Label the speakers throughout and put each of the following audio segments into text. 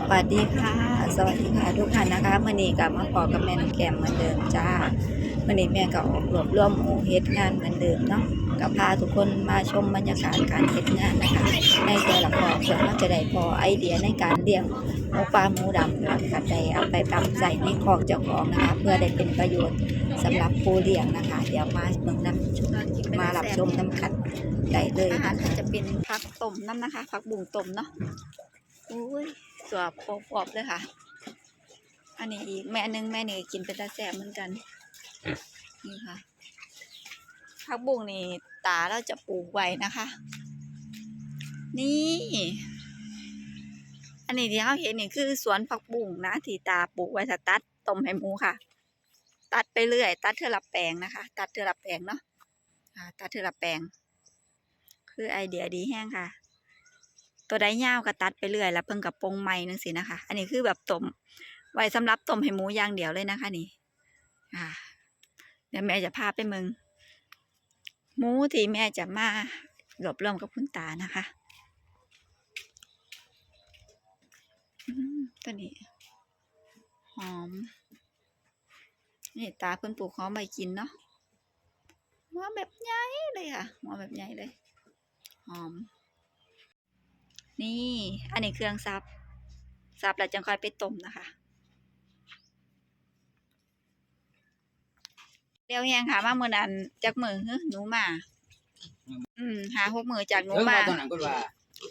Speaker 1: สวัสดีค่ะ สวัสดีค่ะทุกท่านนะคะมื่อนี้กับมาพอกับแม่น้องแกมเหมือนเดิมจ้ามื่อนี้แม่ก็ออกรวบรวมหมู่เฮ็ดงานเหมือนเดิมเนาะก็พาทุกคนมาชมบรรยากาศการเฮ็ดงานนะคะในแต่ละพอเพื่อมันจะได้พอไอเดียในการเลี้ยงหมูปลาหมูดำค่ะก็ได้เอาไปปรับใส่ในคอกเจ้าของนะคะ เพื่อได้เป็นประโยชน์สำหรับผู้เลี้ยงนะคะ เดี๋ยวมาเมืองน้ำชมมารับชมน้ำขัดได้เลย
Speaker 2: อาหาร
Speaker 1: นะคะ
Speaker 2: จะเป็นผักต้มน้ำนะคะผักบุ้งต้มเนาะ อุ้ยสวบปอบๆเลยค่ะ อันนี้อีกแม่หนึงแม่นี่กินเป็นตาแซ่บเหมือนกัน นี่ค่ะผักบุ้งนี่ตาเราจะปลูกไว้นะคะ นี่ อันนี้ที่เราเห็นนี่คือสวนผักบุ้งนะที่ตาปลูกไว้ถ้าตัดต้มให้หมูค่ะ ตัดไปเรื่อย ตัดเท่าละแปลงนะคะ ตัดเท่าละแปลงเนาะอ่าตัดเท่าละแปลง คือไอเดียดีแห้งค่ะ ตัวใดยาวก็ตัดไปเรื่อยแล้วเพิ่งกับปงไม้นึงสินะคะ อันนี้คือแบบต้มไว้สำหรับต้มให้หมูอย่างเดียวเลยนะคะนี่อ่าเดี๋ยวแม่จะพาไปเมืองหมูที่แม่จะมารวบรวมกับคุณตานะคะตัวนี้หอม นี่ตาเพิ่นปลูกหอมใบกินเนาะหัวแบบใหญ่เลยค่ะหัวแบบใหญ่เลย หอม นี่ อันนี้เครื่องซับซับแล้วจังค่อยไปต้มนะคะเดี๋ยวแหงค่ะมาเมื่อนั้นจากมือหึหนูมา อืมหาหกมือจากหนู
Speaker 3: เรื่อง
Speaker 2: มา
Speaker 3: ว่าตอนนั้นก็ว่า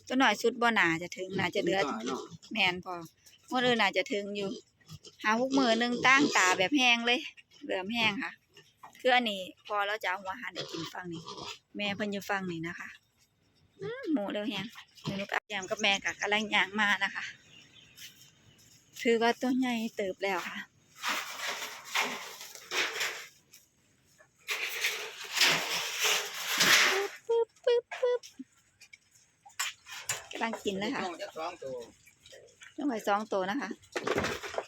Speaker 2: ตัวหน่อยสุดบ่หนาจะถึงน่าจะเหลือ
Speaker 3: ต่อเนาะ
Speaker 2: แมนพอเมื่ออื่นน่าจะถึงอยู่ หาหกมือหนึ่งตั้งตาแบบแห้งเลยเหลือมแห้งค่ะคืออันนี้พอเราจะเอาหัวหันไปกินฟังนี่แม่เพิ่นอยู่ฟังนี่นะคะอืม หมูเร็วแห้งเดี๋ยวหนูกับแยมกับแม่กับกำลังย่างมานะคะ ถือว่าตัวใหญ่เติบแล้วค่ะปึ๊บปึ๊บปึ๊บกำลังกินเลยค่ะ
Speaker 3: ต้องจักสอง
Speaker 2: ไว้สองตัวนะคะ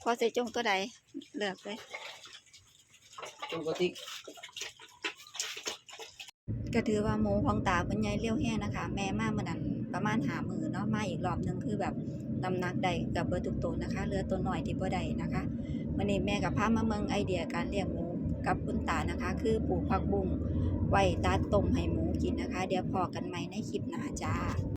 Speaker 2: พอใส่จงตัวใดเลือกเลย
Speaker 3: จงกระติก
Speaker 2: ก็ถือว่าโมของตาเป็นใหญ่เลี้ยวแห้งนะคะ แม่มาเมื่อนั้นประมาณหามือเนาะมาอีกรอบหนึงคือแบบน้ำหนักใดกับเบอร์ทุกตัวนะคะเหลือตัวหน่อยที่บ่ใดนะคะวันนี้แม่กับพามาเมืองไอเดียการเลี้ยงหมูกับคุณตานะคะ คือปลูกผักบุ้งไว้ตัดต้มให้หมูกินนะคะ เดี๋ยวพอกันใหม่ในคลิปหน้าจ้า